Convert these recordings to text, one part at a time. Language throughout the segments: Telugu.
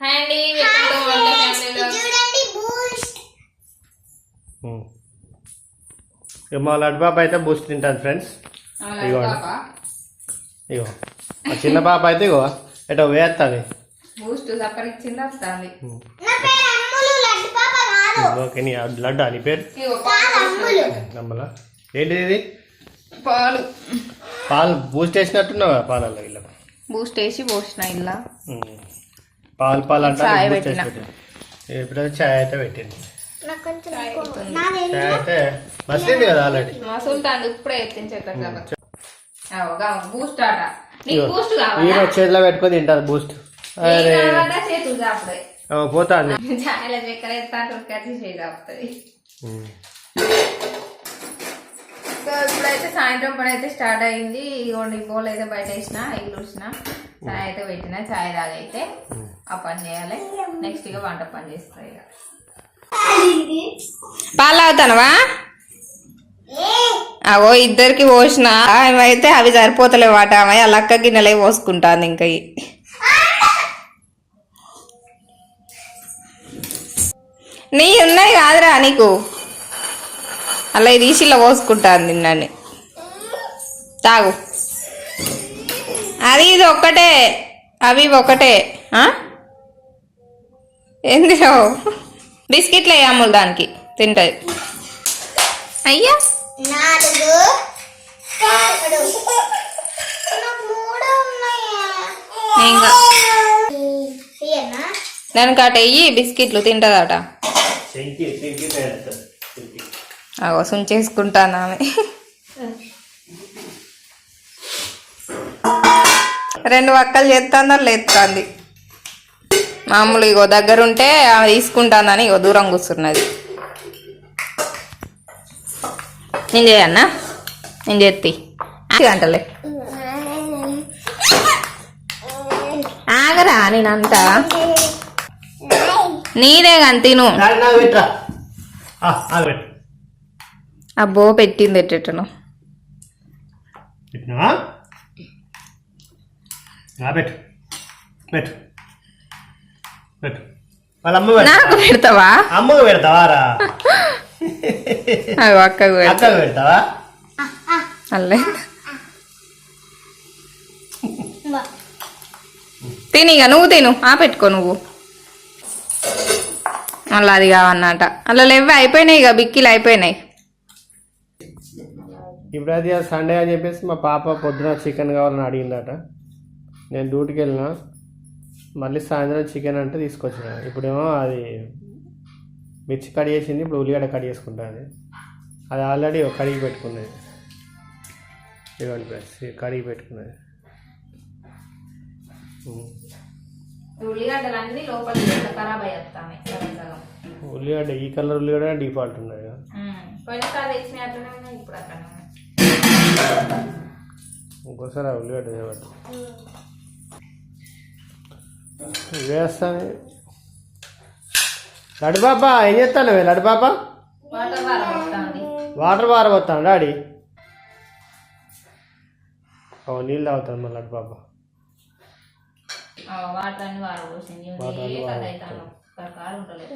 హాయ్ అండి. ఇక మా లడ్డు పాప అయితే బూస్ట్ తింటాను ఫ్రెండ్స్ ఇదిగోండి. ఇగో. ఆ చిన్న పాప అయితే ఇగో ఎటో వేస్తుంది బూస్ట్ సపరిచ్చింది వస్తుంది. నా పేరు అమ్ములు లడ్డు పాప కాదు. ఓకే నీ ఆ లడ్డు అని పేరు? ఇగో నమ్మలా ఏంటిది ఇది? పాలు. పాలు బూస్ట్ వేసినట్టున్నావు పాలల్లో ఇలా బూస్ట్ వేసి పోసిన ఇలా. పాలు పాలు అంటే ఎప్పుడైతే చాయ్ అయితే పెట్టింది అయితే మసిలింది కదా ఆల్రెడీ. ఇప్పుడే బూస్ట్ ఆట. ఈయన చేతిలో పెట్టుకొని తింటారు బూస్ట్. అరే. సో ఇప్పుడైతే సాయంత్రం పని అయితే స్టార్ట్ అయింది. ఇగోండి బోల్ అయితే బయట వేసిన ఇల్లు వచ్చిన చాయ్ అయితే పెట్టిన చాయ్ తాగైతే ఆ పని చేయాలి. నెక్స్ట్ ఇక వంట పని చేస్తా ఇక. పాలు అవుతానవా అవో ఇద్దరికి పోసిన. అయితే అవి సరిపోతలేవు వాట ఆమె ఆ లక్క గిన్నెలే పోసుకుంటాను ఇంకా నీ ఉన్నాయి కాదురా నీకు. అలా ఇది తీసి ఇలా పోసుకుంటాను నిన్నని. తాగు. అది ఇది ఒక్కటే. అవి ఇవి ఒకటే ఆ? ఏందిరో బిస్కెట్లు వేయమ్ములు దానికి? తింటది. అయ్యా. నాలుగు. ఆరు. నాకు మూడు ఉన్నాయా? ఇంకా? దానికి అట వెయ్యి బిస్కెట్లు తింటదట. అగో సుంచేసుకుంటాను ఆమె. రెండు వక్కలు చేస్తుందా లేస్తుంది మామూలు ఇగో దగ్గర ఉంటే ఆమె తీసుకుంటానని ఇగో దూరం కూర్చున్నది. నేను చేయన్నా నేను చేతి గంటలే ఆగరా నేనంతా. నీదే కానీ తిను. అబ్బో పెట్టింది పెడతా నాకు పెడతావా? అమ్మకు పెడతావా రా? అవి అక్కకు పెడతా. అక్కకు పెడతావా? అల్లే. బా. తిని ఇక నువ్వు తిను. ఆ పెట్టుకో నువ్వు. మళ్ళీ అది కావన్నట అలా లేవి అయిపోయినాయి ఇక బిక్కిలు అయిపోయినాయి. ఇప్పుడు అది సండే అని చెప్పేసి మా పాప పొద్దున చికెన్ కావాలని అడిగిందట. నేను డ్యూటీకి వెళ్ళిన మళ్ళీ సాయంత్రం చికెన్ అంటే తీసుకొచ్చిన. ఇప్పుడేమో అది మిర్చి కట్ చేసింది ఇప్పుడు ఉల్లిగడ్డ కట్ చేసుకుంటుంది అది ఆల్రెడీ కడిగి పెట్టుకున్నది. ప్లస్ కడిగి పెట్టుకున్నది. లోపల ఖరాబ్ అయ్యేస్తాయి ఉల్లిగడ్డ ఈ కలర్ ఉల్లిగడ్డ డిఫాల్ట్ ఉన్నది కదా పోయినసారి ఉన్నాయి ఇప్పుడు ఉన్నాయి. ఇంకోసారి ఆ ఉల్లిగడ్డ చేయబట్టి. వేస్తాను లడ్డుబాబా ఏం చేస్తాను లడ్డుబాబా వాటర్ బార్ పోతాను డాడీ. ఓ నీళ్ళు తాగుతాను మా లడ్డుబాబా వాటర్ అన్ని వారం వాటర్ అన్ని ఏ కథ వారం అవుతాను రకాలు ఉండలేదు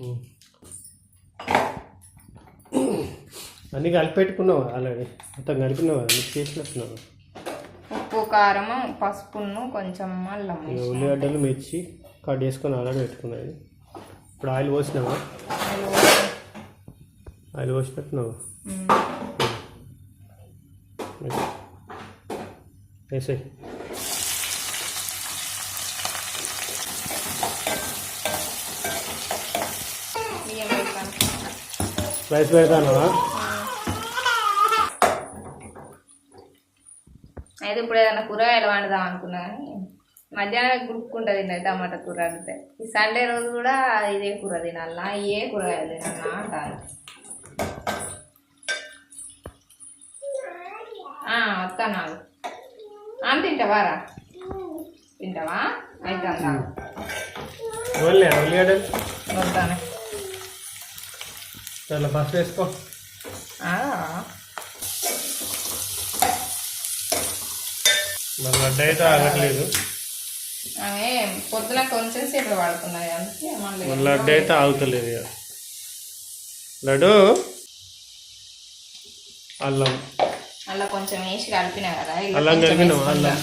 ఉమ్. అన్నీ కలిపి పెట్టుకున్నావు ఆల్రెడీ మొత్తం కలిపినావు? మిక్స్ చేసినట్టున్నావు? ఉప్పు కారము పసుపును కొంచెం అల్లం ఇక ఉల్లిగడ్డలు మిర్చి కట్ చేసుకొని ఆల్రెడీ పెట్టుకున్నది. ఇప్పుడు ఆయిల్ పోసినావా? ఆయిల్ పోసినట్టున్నావు? వేస్తాను రైస్ పెడతానవా అయితే ఇప్పుడు ఏదైనా కూరగాయలు వండుదాం అనుకున్నా కానీ మధ్యాహ్నం గుడుక్కుంటుంది టమాటా కూర అంటే ఈ సండే రోజు కూడా ఇదే కూర తినాలనా ఏ కూరగాయలు తినాలనా అంటాను ఆ, వస్తాను నాకు ఆమె తింటావారా తింటావా? అయితే వస్తాను చాలా ఫస్ట్ వేసుకో. మన లడ్డు అయితే ఆగట్లేదు. పొద్దున కొంచెం సేపు పడుకున్నది అందుకే మళ్ళీ లడ్డు అయితే ఆగుతలేదు ఇక. లడ్డు? అల్లం. అలా కొంచెం వేసి కలిపిన కదా అల్లం కలిపినాం. అల్లం.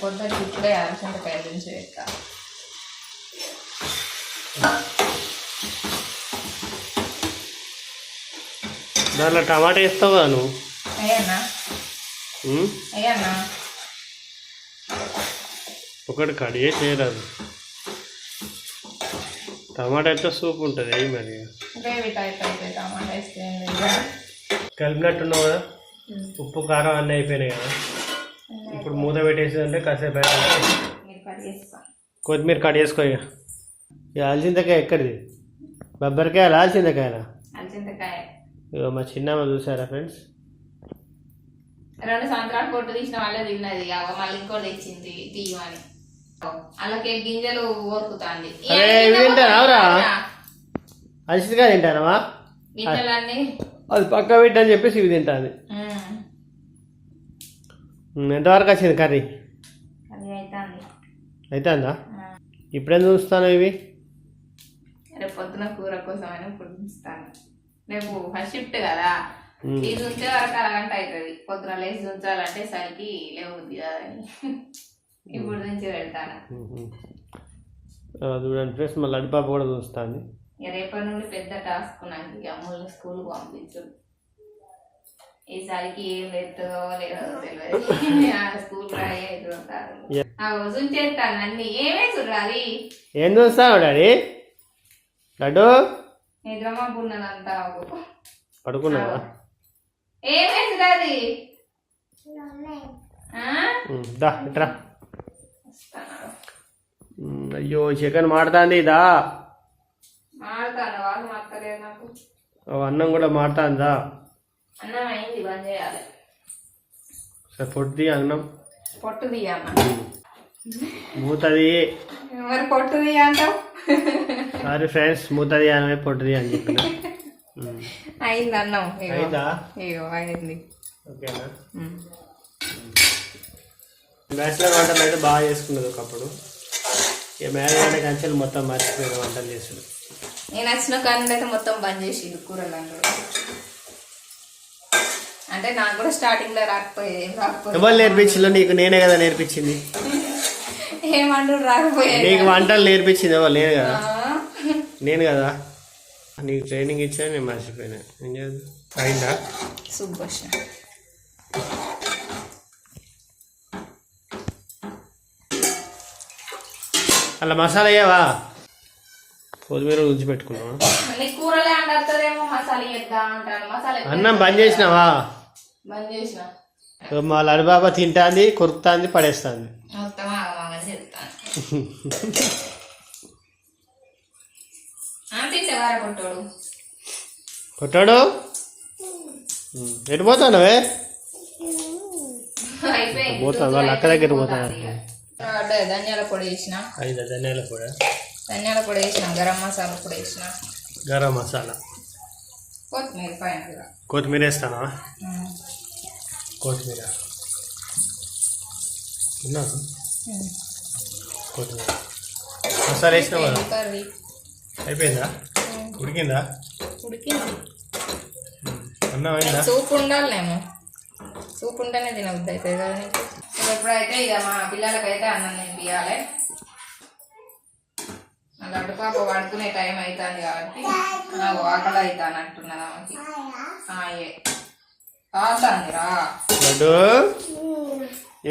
పొద్దున ఇప్పుడే అలసందకాయ నుంచి పెట్టా దాంట్లో టమాటా వేస్తావు కదా నువ్వు ఒకటి కడిగే చేయరాదు టమాటా అయితే సూప్ ఉంటుంది మరి. కలిపినట్టున్నావు కదా? ఉప్పు కారం అన్నీ అయిపోయినాయి కదా? ఇప్పుడు మూత పెట్టేసిందంటే కాసేపు కొత్తిమీర కట్ చేసుకో ఇక. ఇక అలసిందకాయ ఎక్కడిది? బొబ్బరికాయ అలసిందకాయనా అలసందకాయ ఇగో మా చిన్నమ్మ చూసారా ఫ్రెండ్స్? రెండు సంవత్సరాలు పొట్టు తీసిన వాళ్ళే తిన్నది మళ్ళీ ఇంకోటి తెచ్చింది తీయమని. అలాగే గింజలు ఓరుకుతాంది తింటారా? తింటానవా? గింజలన్నీ. అది పక్క పెట్టి అని చెప్పేసి ఇవి తింటాను ఎంతవరకు వచ్చింది కర్రీ? అవుతుంది ఇప్పుడేం చూస్తాను ఇవి? రేపు పొద్దున కూర కోసం అని ఇప్పుడు రేపు ఫస్ట్ షిఫ్ట్ కదా. ఇది ఉంచే వరకు అరగంట అవుతుంది. పొద్దున లేచి ఉంచాలంటే సరికి లేవుద్ది కదని. ఇప్పుడు నుంచి పెడతాను. ఆ, చూడండి ఫ్రెండ్స్ మళ్ళీ అడిపాప కూడా చూస్తాను రేపటి నుండి పెద్ద టాస్క్ నాకు ఇక అమ్ముల్ని పంపించు. ఈసారికి ఏం లేదో లేదో తెలియదు. స్కూల్ రాయే ఉంటారు. చేస్తాను అన్ని. ఏమే చూడాలి? ఏం చూస్తావు డాడీ? లడ్డు? పడుకున్నావా? దా అయ్యో చికెన్ మాడుతుంది దా. మాడతాను వాళ్ళు మాడతలేదు నాకు. ఓ, అన్నం కూడా మాడుతుందా? సరే పొట్టి అన్నం. పొట్టు తీయమ్మ. మూతది. మరి పొట్టు తీయ అంటావు సారీ ఫ్రెండ్స్ మూతది అని పొట్టిది అని చెప్పిన. ఉమ్. అయింది అన్నం అయిందా? ఇగో అయింది. ఓకేనా. బ్యాచిలర్ వంటలు అయితే బాగా చేసుకున్నది ఒకప్పుడు. ఇక మ్యారేజ్ అయిన కంచెలు మొత్తం మర్చిపోయిన వంటలు చేసాడు. నేను వచ్చిన కానీ అయితే మొత్తం బంద్ చేసి కూరలు అంటే నాకు కూడా స్టార్టింగ్లో రాకపోయేది ఎవరు నేర్పించిందో నీకు నేనే కదా నేర్పించింది. నీకు వంటలు నేర్పించింది ఎవరు? నేను కదా? నేను కదా? నీకు ట్రైనింగ్ ఇచ్చా నేను మర్చిపోయినా. ఏం చేద్దాం అయిందా? అలా మసాలా అయ్యావా కొత్తిమీర ఉంచి పెట్టుకున్నావా? అన్నం బంద్ చేసినావా? బంద్ చేసిన. మా లడిబాబా తింటాంది కొరుకుతాంది పడేస్తుంది. చెప్తాను కొట్టాడు. కొట్టాడు? ఎటు పోతానవే? పోతాను వాళ్ళ అక్క దగ్గర పోతాను ధనియాల పొడి వేసిన. ఐదు ధనియాల కూడా ధనియాల పొడి వేసిన గరం మసాలా పొడి వేసిన. గరం మసాలా. కొత్తిమీర పైన. కొత్తిమీర వేస్తానా. కొత్తిమీర. తిన్నాను. కొత్తిమీర మసాలా వేసినావు? కదా కర్రీ. అయిపోయిందా. ఉడికిందా? ఉడికింది. అన్నం అయిందా? సూప్ ఉండాలేమో. సూప్ ఉంటేనే తినబుద్ధి అవుతుంది కదా నీకు? ఇక ఎప్పుడైతే ఇక మా పిల్లలకైతే అన్నం తినిపించాలి లడ్డు పాప పడుకునే టైం అవుతుంది కాబట్టి నాకు ఆకలి అవుతాను అంటున్నది ఆమెకి. ఆయే కాదందిరా లడ్డు?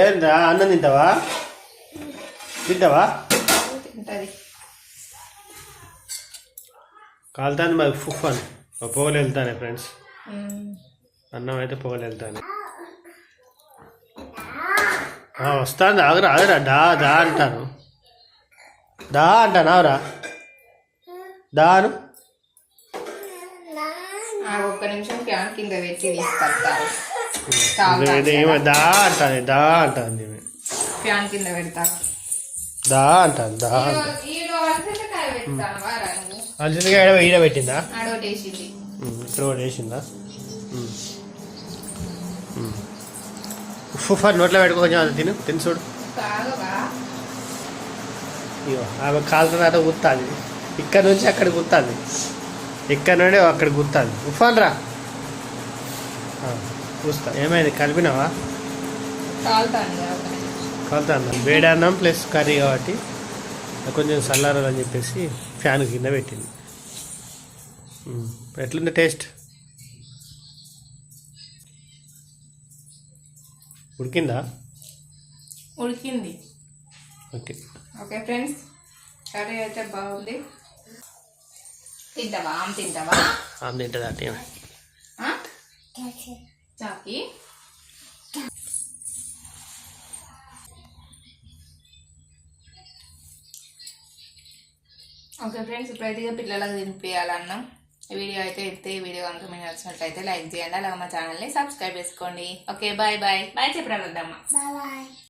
ఏందా? అన్నం తింటావా? తింటావా? తింటది. కాలుతాను మరి ఫుఫ్ అని. పొగలు వెళ్తానే ఫ్రెండ్స్. అన్నం అయితే పొగలు వెళ్తాను. వస్తాను ఆగరా ఆగరా దా దా అంటాను. దా అంటాను ఆగరా. దాను ఒక్క నిమిషం ఫ్యాన్ కింద పెట్టి తీసుకొస్తారు దా అంటాను దా అంటాను. ఫ్యాన్ కింద పెడతారు దా అంటాను దా అంటాను. ఈడో పెట్టిందా? ఇక్కడ కూడా వేసిందా అని నోట్లో పెట్టుకో కొంచెం అది తిను తిని చూడు. ఇగో ఆమె కాలుతున్న తర్వాత గుత్తాది. ఇక్కడ నుంచి అక్కడ గుత్తాది. ఇక్కడ నుండి అక్కడ గుత్తాది. ఉఫాన్ రా చూస్తా. ఏమైంది? కలిపినావా? కాలుతాను కలుతాను వేడి అన్నం ప్లస్ కర్రీ కాబట్టి కొంచెం చల్లారాలని చెప్పేసి ఫ్యాన్ కింద పెట్టింది. ఎట్లుంది టేస్ట్? ఉడికిందా? ఉడికింది. ఓకే. ఓకే ఫ్రెండ్స్ కర్రీ అయితే బాగుంది. తింటావా? ఆమె తింటావా? ఆమె తింటుంది? చాకి? ఫ్రెండ్స్ ఇప్పుడైతే ఇక పిల్లలకు తినిపించాలన్నాం ఈ వీడియో అయితే ఇస్తే ఈ వీడియో కనుక మీకు నచ్చినట్లయితే లైక్ చేయండి అలాగే మా ఛానల్ని సబ్స్క్రైబ్ చేసుకోండి. Okay bye bye. బాయ్ చెప్పడం వద్దమ్మా బాయ్.